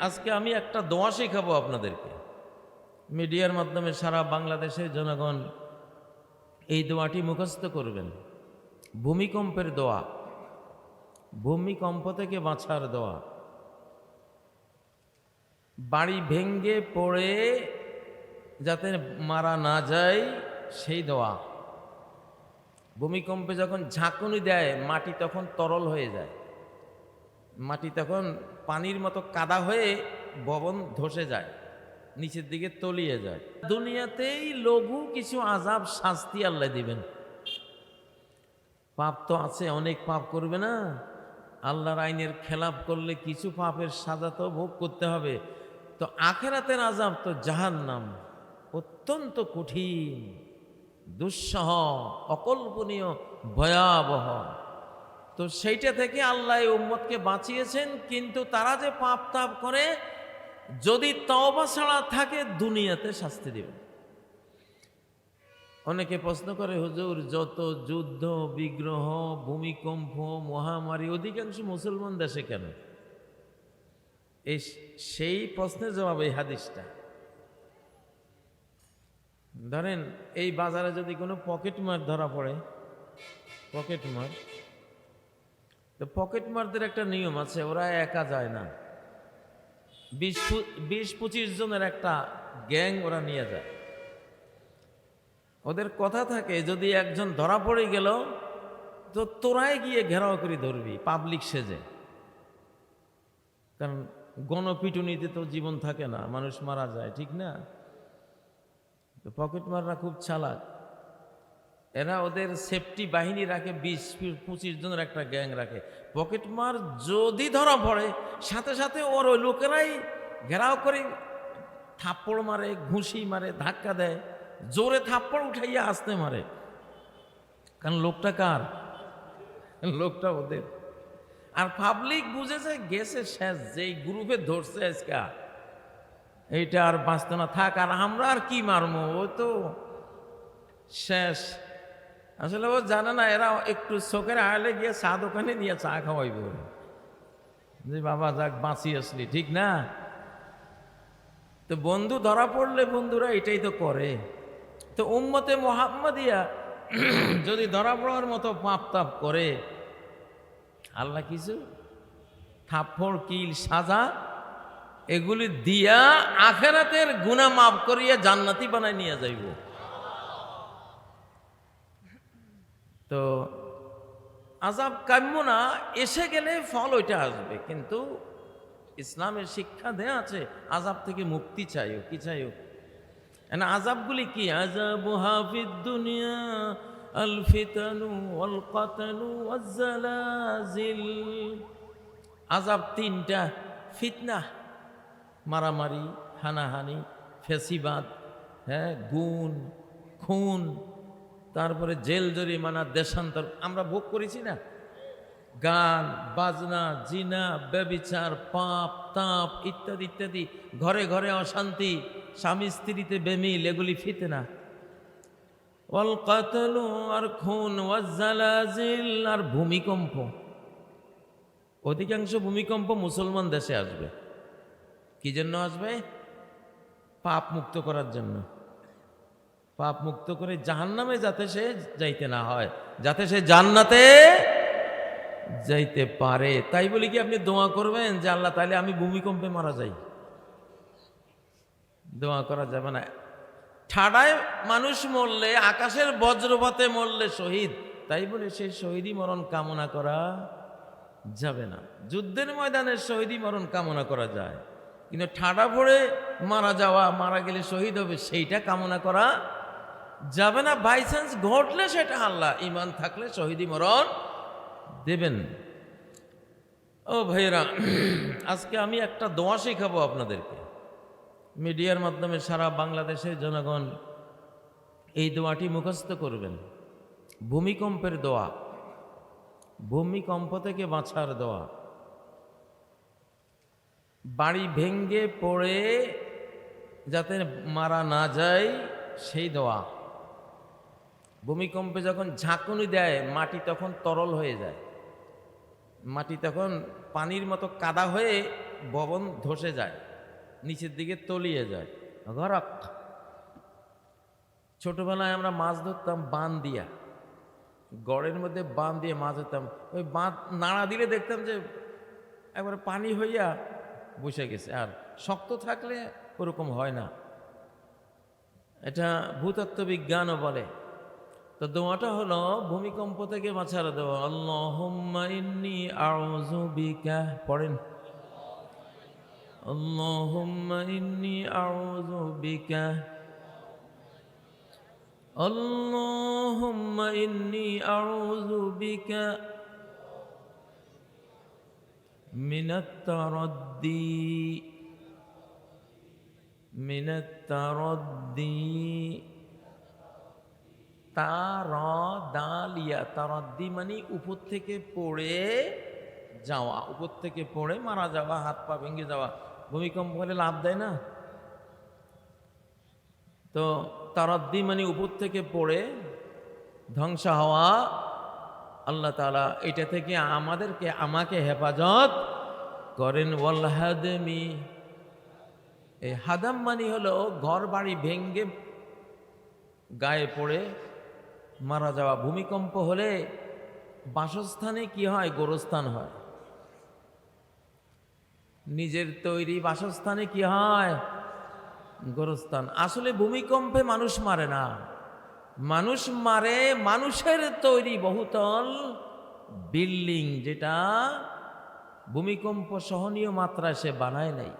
আজকে আমি একটা দোয়া শেখাবো আপনাদেরকে। মিডিয়ার মাধ্যমে সারা বাংলাদেশের জনগণ এই দোয়াটি মুখস্থ করবেন। ভূমিকম্পের দোয়া, ভূমিকম্প থেকে বাঁচার দোয়া। বাড়ি ভেঙ্গে পড়ে যাতে মারা না যায়, সেই দোয়া। ভূমিকম্পে যখন ঝাঁকুনি দেয়, মাটি তখন তরল হয়ে যায়। মাটি তখন পানির মতো কাদা হয়ে ভবন ধসে যায়, নিচের দিকে তলিয়ে যায়। দুনিয়াতেই লঘু কিছু আজাব শাস্তি আল্লাহ দিবেন। পাপ তো আছে, অনেক পাপ করবে না। আল্লাহর আইনের খেলাপ করলে কিছু পাপের সাজা তো ভোগ করতে হবে। তো আখেরাতের আজাব তো জাহান্নাম, অত্যন্ত কঠিন, দুঃসহ, অকল্পনীয়, ভয়াবহ। তো সেইটা থেকে আল্লাহ উম্মতকে বাঁচিয়েছেন, কিন্তু তারা যে পাপ তাপ করে, যদি তওবা ছাড়া থাকে, দুনিয়াতে শাস্তি দেবেন অনেকে প্রশ্ন করে, হুজুর, যত যুদ্ধ, বিগ্রহ, ভূমিকম্প, মহামারী, অধিকাংশ মুসলমান দেশে কেন? এই সেই প্রশ্নের জবাব এই হাদিসটা। ধরেন, এই বাজারে যদি কোনো পকেট মার ধরা পড়ে, পকেট মার তো পকেট মারদের একটা নিয়ম আছে, ওরা একা যায় না। বিশ বিশ পঁচিশ জনের একটা গ্যাং ওরা নিয়ে যায়। ওদের কথা থাকে, যদি একজন ধরা পড়ে গেল, তো তোরাই গিয়ে ঘেরাও করে ধরবি পাবলিক সেজে। কারণ গণপিটুনিতে তো জীবন থাকে না, মানুষ মারা যায়, ঠিক না? তো পকেট মাররা খুব চালাক। এরা ওদের সেফটি বাহিনী রাখে, বিশ, পঁচিশ জনের একটা গ্যাং রাখে। পকেট মার যদি ধরা পড়ে, সাথে সাথে ওর ওই লোকেরাই ঘেরাও করে থাপ্পড় মারে, ঘুষি মারে, ধাক্কা দেয়, জোরে থাপ্পড় উঠাইয়া আসতে মারে। কারণ লোকটা কার? লোকটা ওদের। আর পাবলিক বুঝেছে গেছে শেষ, যেই গ্রুপে ধরছে আজকা। এইটা আর বাঁচতে না, থাক, আর আমরা আর কি মারমো? ও তো শেষ। আসলে ও জানে না, এরা একটু চোখের আড়ালে গিয়ে চা দোকানে দিয়ে চা খাওয়াইব। যে বাবা যাক, বাঁচি আসলি, ঠিক না? তো বন্ধু ধরা পড়লে বন্ধুরা এটাই তো করে। তো উম্মতে মোহাম্মদিয়া যদি ধরা পড়ার মতো পাপ তাপ করে, আল্লাহ কিছু? থাপ্পড়, কিল, সাজা, এগুলি দিয়া আখেরাতের গুণা মাফ করিয়া জান্নাতি বানায় নিয়ে যাইব। তো আজাব কাম্য না, এসে গেলে ফল ওইটা আসবে। কিন্তু ইসলামের শিক্ষা দেয়া আছে, আজাব থেকে মুক্তি চাইও, কি চাইও? না আজাবগুলি কি? আজাব হাফিদ দুনিয়া, আল ফিতানু ওয়াজ আজাব তিনটা, ফিতনা, মারামারি, হানাহানি, ফেসিবাদ হ্যাঁ গুণ, খুন তারপরে জেল, জরিমানা, দেশান্তর, আমরা ভোগ করেছি না। গান, বাজনা, জিনা, ব্যবিচার, পাপ, তাপ ইত্যাদি ইত্যাদি। ঘরে ঘরে অশান্তি, স্বামী স্ত্রীতে বেমিল, এগুলি ফিতে না। অল কাতলু আর খুন ওয়াজ্জালাজিল আর ভূমিকম্প। অধিকাংশ ভূমিকম্প মুসলমান দেশে আসবে। কি জন্য আসবে? পাপ মুক্ত করার জন্য। পাপ মুক্ত করে জাহান্নামে যাতে সে যাইতে না হয়, যাতে সে জান্নাতে যাইতে পারে। তাই বলি কি আপনি দোয়া করবেন যে, আল্লাহ তাহলে আমি ভূমিকম্পে মারা যাই? দোয়া করা যাবে না। ঠাডায় মানুষ মরলে, আকাশের বজ্রপাতে মরলে শহীদ, তাই বলে সে শহীদই মরণ কামনা করা যাবে না। যুদ্ধের ময়দানে শহীদই মরণ কামনা করা যায়। কিন্তু ঠাডা পড়ে মারা যাওয়া, মারা গেলে শহীদ হবে, সেইটা কামনা করা যাবে না বাই চান্স ঘটলে সেটা আল্লাহ। ইমান থাকলে শহীদি মরণ দেবেন। ও ভাইয়েরা, আজকে আমি একটা দোয়া শেখাবো আপনাদেরকে। মিডিয়ার মাধ্যমে সারা বাংলাদেশের জনগণ এই দোয়াটি মুখস্থ করবেন। ভূমিকম্পের দোয়া, ভূমিকম্প থেকে বাঁচার দোয়া। বাড়ি ভেঙ্গে পড়ে যাতে মারা না যায় সেই দোয়া। ভূমিকম্পে যখন ঝাঁকুনি দেয়, মাটি তখন তরল হয়ে যায়। মাটি তখন পানির মতো কাদা হয়ে ভবন ধসে যায়, নিচের দিকে তলিয়ে যায়। গরক। ছোটবেলায় আমরা মাছ ধরতাম বান দিয়া। গড়ের মধ্যে বাঁধ দিয়ে মাছ ধরতাম। ওই বাঁধ নাড়া দিলে দেখতাম যে একবারে পানি হইয়া বসে গেছে। আর শক্ত থাকলে ওরকম হয় না। এটা ভূতত্ত্ব বিজ্ঞানও বলে। তো দোয়াটা হলো ভূমিকম্প থেকে বাঁচার দেওয়া আল্লাহুম্মা ইন্নি আউযু বিকা। পড়েন। আল্লাহুম্মা ইন্নি আউযু বিকা। আল্লাহুম্মা ইন্নি আউযু বিকা। মিনাত তারাদ্দি। মিনাত তারাদ্দি। তা র দালিয়া তারদ্দি মানে উপর থেকে পড়ে যাওয়া, উপর থেকে পড়ে মারা যাওয়া, হাত পা ভেঙে যাওয়া। ভূমিকম্প হলে লাভ দেয় না? তো তারদ্দি মানে উপর থেকে পড়ে ধ্বংস হওয়া আল্লাহ তালা এটা থেকে আমাদেরকে, আমাকে হেফাজত করেন। ওয়াল্লাহাদমি এই হাদাম মানি হলো ঘর বাড়ি ভেঙ্গে গায়ে পড়ে মারা যাওয়া ভূমিকম্প হলে বাসস্থানে কি হয়? গোরস্থান হয়। নিজের তৈরি বাসস্থানে কি হয়? গোরস্থান। আসলে ভূমিকম্পে মানুষ মারে না। মানুষ মারে মানুষের তৈরি বহুতল বিল্ডিং যেটা ভূমিকম্প সহনীয় মাত্রায় সে বানায় নাই।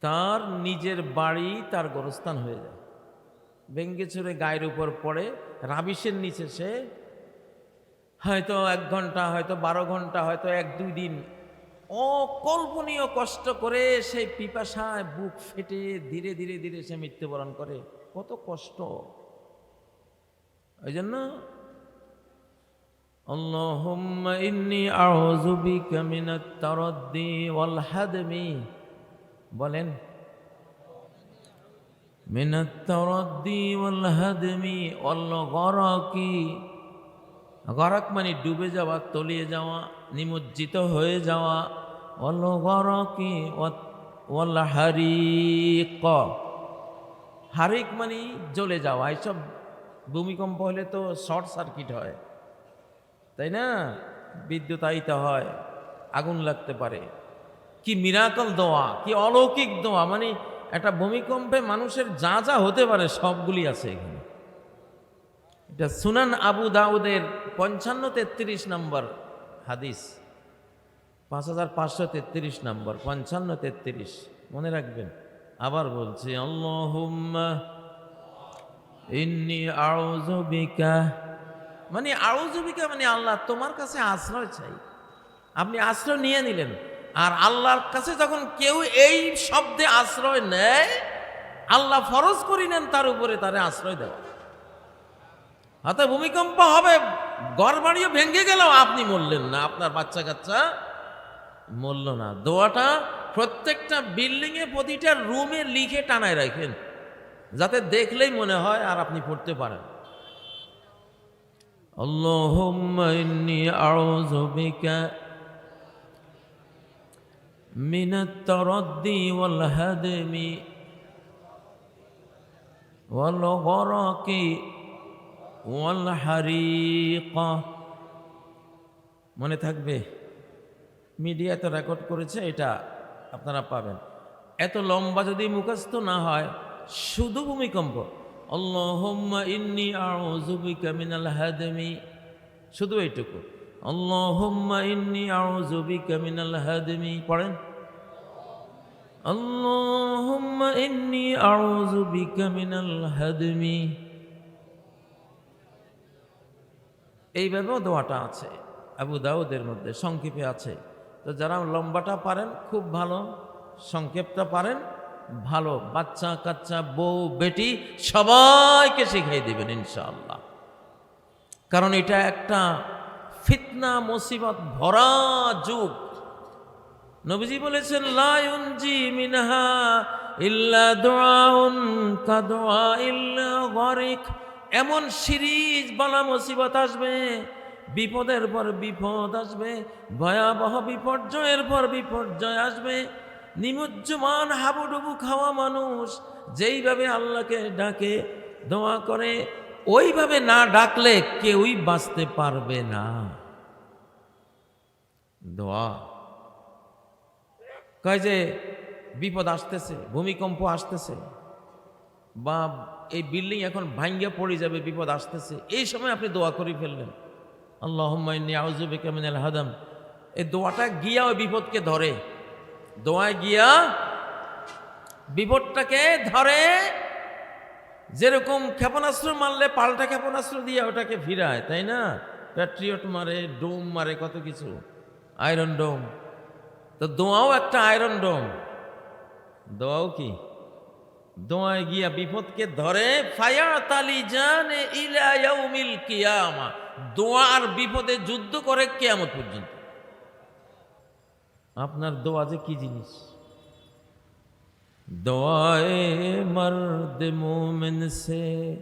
তার নিজের বাড়ি তার গোরস্থান হয়ে যায়। ভেঙ্গে চড়ে গায়ের উপর পড়ে রাবিশের নিচে সে হয়তো এক ঘন্টা হয়তো বারো ঘন্টা হয়তো এক দুই দিন অকল্পনীয় কষ্ট করে সেই পিপাসায় বুক ফেটে ধীরে ধীরে ধীরে সে মৃত্যুবরণ করে কত কষ্ট ওই জন্য اللهم إني أعوذ بك من التردي والهدم বলেন من التردي والهدم والغرق গরক মানে ডুবে যাওয়া তলিয়ে যাওয়া নিমজ্জিত হয়ে যাওয়া অল গরকি ওয়াল হারিক হারিক মানে জ্বলে যাওয়া এইসব ভূমিকম্প হলে তো শর্ট সার্কিট হয় তাই না বিদ্যুতায়িত হয় আগুন লাগতে পারে কি মিরাকল দোয়া কি অলৌকিক দোয়া মানে একটা ভূমিকম্পে মানুষের যা যা হতে পারে সবগুলি আছে এখানে। এটা সুনান আবু দাউদের পঞ্চান্ন তেত্রিশ নম্বর হাদিস, পাঁচ হাজার পাঁচশো তেত্রিশ নম্বর, পঞ্চান্ন তেত্রিশ। মনে রাখবেন, আবার বলছি, আল্লাহুম্মা ইন্নি মানে আউযু মানে আল্লাহ তোমার কাছে আশ্রয় চাই। আপনি আশ্রয় নিয়ে নিলেন আর আল্লাহর কাছে যখন কেউ এই শব্দে আশ্রয় নেয়, আল্লাহ ফরজ করি নেন, তার উপরে তারে আশ্রয় দেওয়া। হাতে ভূমিকম্প হবে ঘর বাড়িও ভেঙে গেল আপনি মরলেন না, আপনার বাচ্চা কাচ্চা মরল না। দোয়াটা প্রত্যেকটা বিল্ডিংয়ে প্রতিটা রুমে লিখে টানায় রাখেন, যাতে দেখলেই মনে হয় আর আপনি পড়তে পারেন। ইন্নী আউযু বিকা হাদমি ওয়াল গরাকি ওয়াল হারিকা মনে থাকবে, মিডিয়া তো রেকর্ড করেছে, এটা আপনারা পাবেন। এত লম্বা যদি মুখস্থ না হয়, শুধু ভূমিকম্প। আল্লাহুম্মা ইন্নি আউযু বিকা মিনাল হাদমি শুধু এইটুকু। আল্লাহুম্মা ইন্নি আউযু বিকা মিনাল হাদমি পড়েন। আল্লাহুম্মা ইন্নি আউযু বিকা মিনাল হাদমি এইভাবেও দোয়াটা আছে, আবু দাউদের মধ্যে সংক্ষেপে আছে। তো যারা লম্বাটা পারেন, খুব ভালো। সংক্ষেপটা পারেন, ভালো। বাচ্চা, কাচ্চা, বউ, বেটি, সবাইকে শিখাই দেবেন, ইনশাআল্লাহ। কারণ এটা একটা ফিতনা, মুসিবত, ভরা যুগ। নবীজি বলেছেন লায়ুনজি মিনহা ইল্লা দোয়াউন কাদোয়া ইল্লা গরিক। এমন সিরিজ, বালা মুসিবত আসবে, বিপদের পর বিপদ আসবে, ভয়াবহ বিপর্যয়ের পর বিপর্যয় আসবে। নিমজ্জমান, হাবুডুবু খাওয়া মানুষ যেইভাবে আল্লাহকে ডাকে, দোয়া করে ওইভাবে না ডাকলে কেউই বাঁচতে পারবে না। দোয়া। কয় যে, বিপদ আসতেছে, ভূমিকম্প আসতেছে, বা এই বিল্ডিং এখন ভাঙ্গে পড়ে যাবে, বিপদ আসতেছে, এই সময় আপনি দোয়া করে ফেললেন। আল্লাহ আউজুবে হাদাম। এই দোয়াটা গিয়া ওই বিপদকে ধরে। দোয়ায় গিয়া বিপদটাকে ধরে যেরকম ক্ষেপণাস্ত্র মারলে পাল্টা ক্ষেপণাস্ত্র দিয়ে ওটাকে ফিরায় তাই না? প্যাট্রিয়ট মারে ডোম মারে, কত কিছু। আয়রন ডোম তো দোয়াও একটা আয়রন ডোম দোয়াও কি? দোয়ায় গিয়া বিপদকে ধরে ফায়া তালি জানে দোয়া আর বিপদে যুদ্ধ করে কেয়ামত পর্যন্ত। আপনার দোয়া যে কি জিনিস? دعائیں مرد مومن সে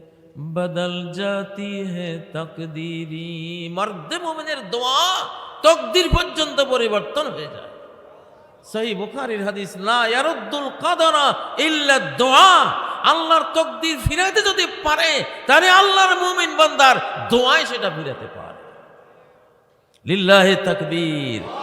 বদল جاتی হে তকদিরি। মর্দে মোমেনের দোয়া তকদির পর্যন্ত পরিবর্তন হয়ে যায়। সেই বুখারির হাদিস, লা ইয়ারুদ্দুল কাদারা ইল্লা দোয়া। আল্লাহর তকদির ফিরাইতে যদি পারে, তাহলে আল্লাহর মুমিন বান্দার দোয়ায় সেটা ফিরাতে পারে। লিল্লাহে তাকবীর।